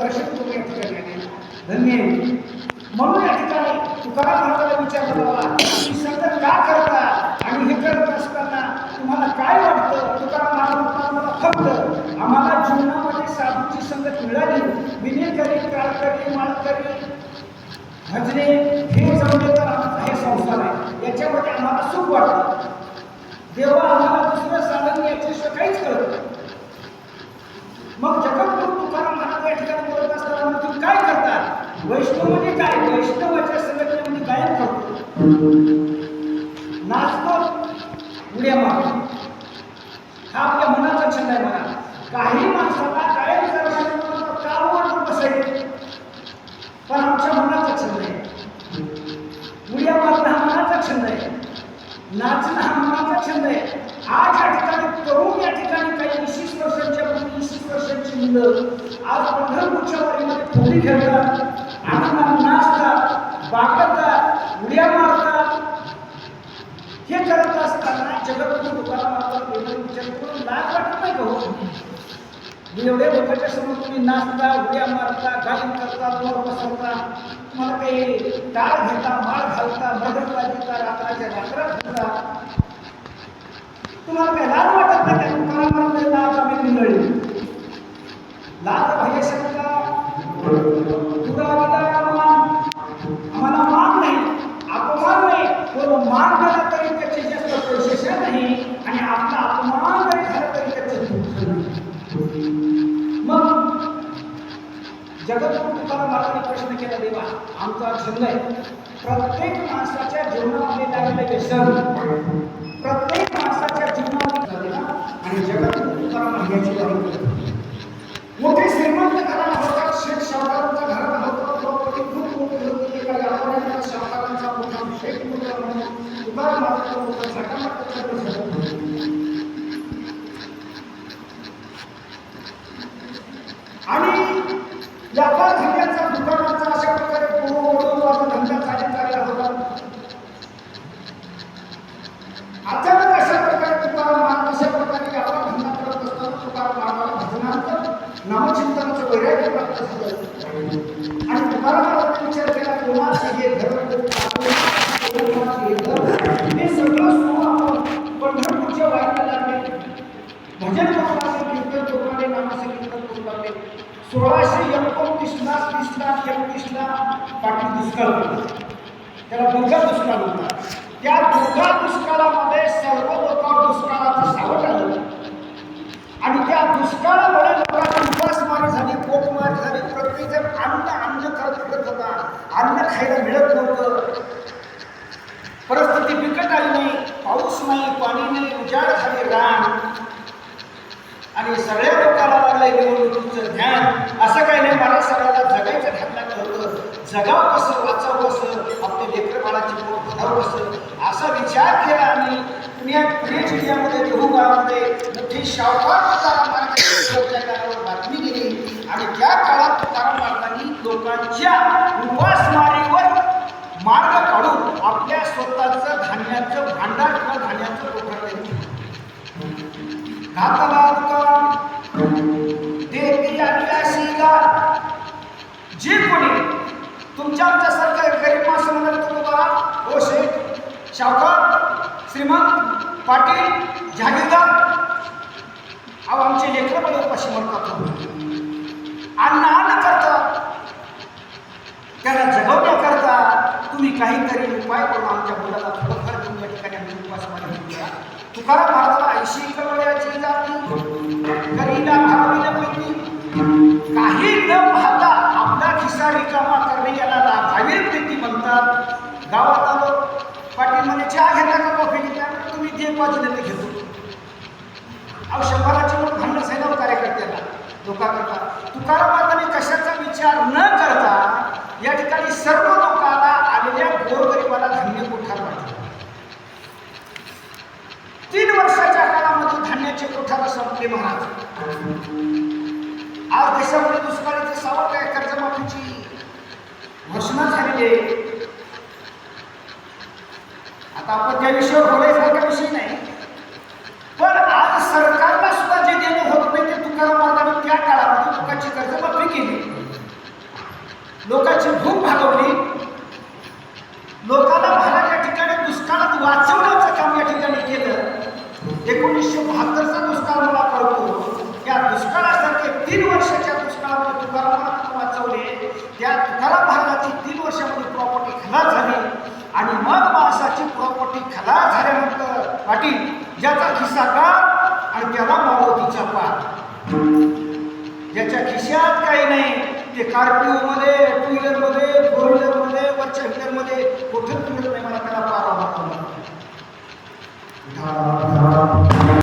दर्शन तुम्ही या ठिकाणी धन्य म्हणून या ठिकाणी तुकाराम महाराजाला विचारलं बाबा तुम्ही संगत का करता आणि हे करत असताना तुम्हाला काय वाटतं? तुकाराम महाराज मला फक्त आम्हाला जीवनामध्ये साधूची संगत मिळाली. विनेकरी काळकरी माळकरी भजने हे जमले तर आमचा हे संसार आहे याच्यामध्ये आम्हाला सुख वाटतं देवा आम्हाला दुसरं साधन याच्याशिवाय काहीच कळत नाही. मग जगद्गुरु तुकाराम महाराज या ठिकाणी बोलत असताना म्हणतात, तुम्ही काय करता वैष्णव म्हणजे काय? वैष्णवाच्या संघटनेमध्ये गायन करतो नाचतो उड्या मार हा आपल्या मनाचा छंद आहे म्हणा काही माणसाला काय करायला कामावर बसायचे. पण आमच्या मनाचा छंद आहे. उड्या मारणं हा मनाचा छंद आहे. नाचणं हा मनाचा छंद आहे. आज या ठिकाणी तरुण या ठिकाणी काही वीस वर्षांच्या वीस वर्षांची मुलं आज पंढरपूरच्या वारीमध्ये थोडी खेळतात. आनंदाने नाचतात उड्या मारतात. हे करत असताना जगद्गुरु तुकाराम महाराज विचार करून लाज वाटत नाही का हो? एवढ्या लोकांच्या समोर तुम्ही नाचता उड्या मारता गायन करता दोर बसवता. तुम्हाला काही टाळ घेता माळ घालता मदत वाजवता रात्राच्या रात्रात घालता तुम्हाला काही लाज मान झाला तरी त्याचे जास्त प्रशंसा नाही आणि आपला अपमान जरी झाला तरी त्याचं दुःख नाही. मग जगद्गुरु तुकाराम महाराजांनी प्रश्न केला देवा आमचा छंद आहे. प्रत्येक माणसाच्या जीवनामध्ये लागलेले व्यसन प्रत्येक माणसाच्या जीवनामध्ये झाले आणि जगद्गुरु तुकाराम भजनांत वैराग्य प्राप्त झालं आणि तुकाराम विचार केला कोणाचे हे धर्म? हे सगळं सोडून आपण पंढरपूरच्या वारीला लागले. भजन करू कीर्तन करू नामाचे कीर्तन करू लागले सोळाशे एकोणतीसला तीसला तेहतीसला पाटील दुष्काळ त्याला दुर्गा दुष्काळ होता. त्या दुर्गा दुष्काळामध्ये सर्व लोकांवर दुष्काळाचं सावट आलं आणि त्या दुष्काळामुळे लोकांची उपासमारी झाली पोटमार झाली प्रत्येक अन्न अन्न करत फिरत होता अन्न खायला मिळत नव्हतं. परिस्थिती बिकट आली नाही पाऊस नाही पाणी नाही उजाड झाली रान. आणि सगळ्या लोकांना लागलंय निवडणुकीचं ज्ञान. असं काही नाही मला सगळ्याला जगायचं ध्यान होतं जगाव कसं वाचावं कसं आपले लेकरबाळाचे पोट भरावं कसं? असा विचार केला आम्ही. पुण्यात पुणे जिल्ह्यामध्ये देहू गावामध्ये मोठी शावकार होता आम्हाला बातमी गेली आणि त्या काळात तुकाराम महाराजांनी लोकांच्या उपासमारीवर मार्ग काढून आपल्या स्वतःचं धान्याचं भांडार किंवा धान्याचं कोठा घातला जे कोणी तुमच्या आमच्यासारखं गरीब माणसं म्हणत तर बाबा ओ शेख शावकर श्रीमंत पाटील जहागीरदार अहो आमचे लेकरं पण उपाशी मरतात अन्न अन्न करतात त्याला जगवण्याकरता तुम्ही काहीतरी उपाय करून आमच्या मुलाला थोडंफार तुम्ही या ठिकाणी आम्ही उपास मागितला तुकाराम महाराजाला ऐंशी करोड्याची जाती करीला काही न पाहता आपला खिसा रिकामा करणे याला लाभावी प्रीती म्हणतात. गावात आलो पाटील म्हणे चहा घेता का कॉफी घेता तुम्ही जे पाहिजे ते घेतो. अहो शंभराची म्हणून भांडण सैनव कार्यकर्त्याला. लोकांकरता तुकाराम कशाचा विचार न करता या ठिकाणी सर्व लोकांना आलेल्या गोरगरिबाला धान्य कोठार वाटले तीन वर्षाच्या काळामध्ये धान्याचे संपले महाराज. आज देशामध्ये दुष्काळाचे सावट आहे कर्जमाफीची घोषणा झालेली आहे. आता आपण त्या विषयावर बोलायसारखा विषय नाही. पण आज सरकारला सुद्धा जे देणं होत नाही ते तुकाराम महाराजांनी त्या काळामध्ये लोकांची कर्जमाफी केली. लोकांची भूक भागवली. लोकांना भागाच्या ठिकाणी दुष्काळात वाचवलं एकोणीसशे बहात्तरचा दुष्काळ मला करतो या दुष्काळासारखे तीन वर्षाच्या दुष्काळामध्ये तुकारामानं वाचवले. त्या तुकाराम भागाची तीन वर्षामध्ये प्रॉपर्टी खलास झाली. आणि मग माणसाची प्रॉपर्टी खलास झाल्यानंतर पाटील ज्याचा खिस्सा का आणि त्याला मावतीचा पार ज्याच्या खिशात काही नाही ते कार्पिओमध्ये टू व्हीलरमध्ये फोर व्हीलरमध्ये वरच्या व्हीलरमध्ये कुठे व्हीलर नाही मला त्याला पार आवडतो ধারা